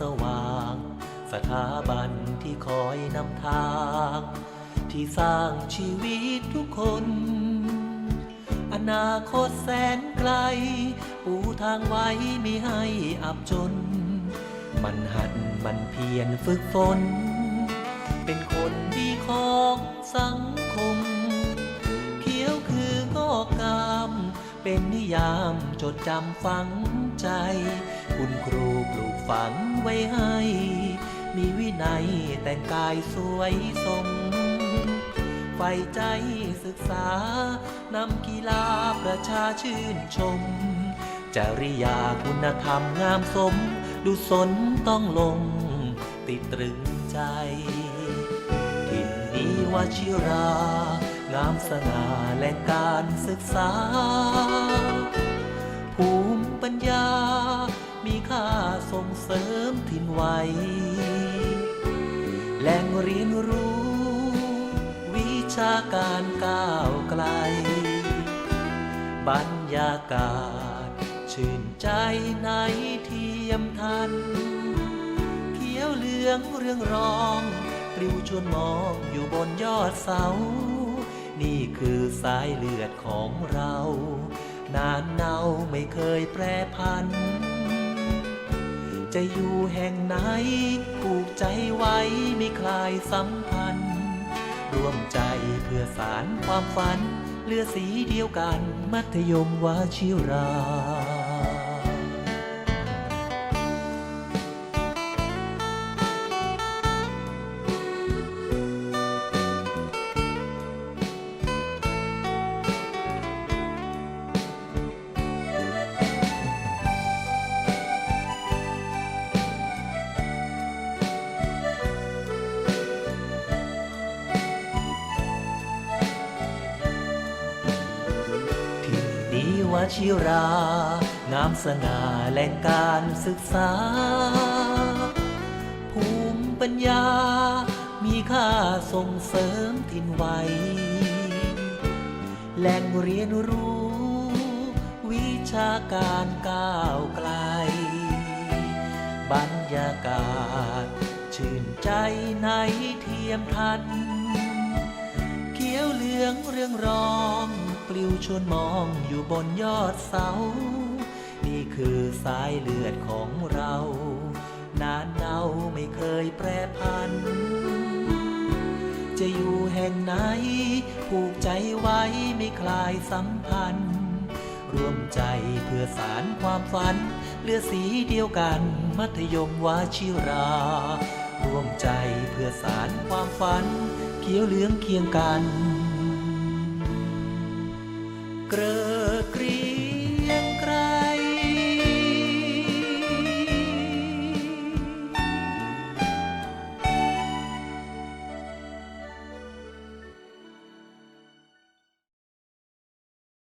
สว่าง สถาบันที่คอยนำทาง ที่สร้างชีวิตทุกคน อนาคตแสนไกล ปูทางไว้มีให้อับจน มันหัดมันเพียรฝึกฝน เป็นคนดีของสังคม เขียวคืองอกงาม เป็นนิยามจดจำฝังใจ คุณครูปลูกฝังไว้ให้ มีวินัยแต่งกายสวยสมใฝ่ใจศึกษานำกีฬาประชาชื่นชม จริยาคุณธรรมงามสมดุสนต้องลง ติดตรึงใจถิ่นนี้วชิรา งามสง่าและการศึกษา ภูมิปัญญา มีค่าส่งเสริมถิ่นไว้ แหล่งเรียนรู้ วิชาการก้าวไกล บรรยากาศ ชื่นใจในเทียมทัน เขียวเหลืองเรื่องรองปลิวชวนมองอยู่บนยอดเสา นี่คือสายเลือดของเรานานเนาไม่เคยแปรพัน จะอยู่แห่งไหนผูกใจไว้ไม่คลายสัมพันธ์ร่วมใจเพื่อสารความฝัน เลือสีเดียวกันมัธยมวชิรา วชิรา งามสง่าแหล่งการศึกษา ภูมิปัญญา มีค่าส่งเสริมถิ่นไว้ แหล่งเรียนรู้ วิชาการก้าวไกล บรรยากาศ ชื่นใจในเทียมทัน เขียวเหลืองเรื่องรอง ปลิวชวนมองอยู่บนยอดเสา นี่คือสายเลือดของเรา นานเนาไม่เคยแปรพัน จะอยู่แห่งไหน ผูกใจไว้ไม่คลายสัมพันธ์ ร่วมใจเพื่อสารความฝัน เลือสีเดียวกัน มัธยมวชิรา ร่วมใจเพื่อสารความฝัน เขียวเหลืองเคียงกัน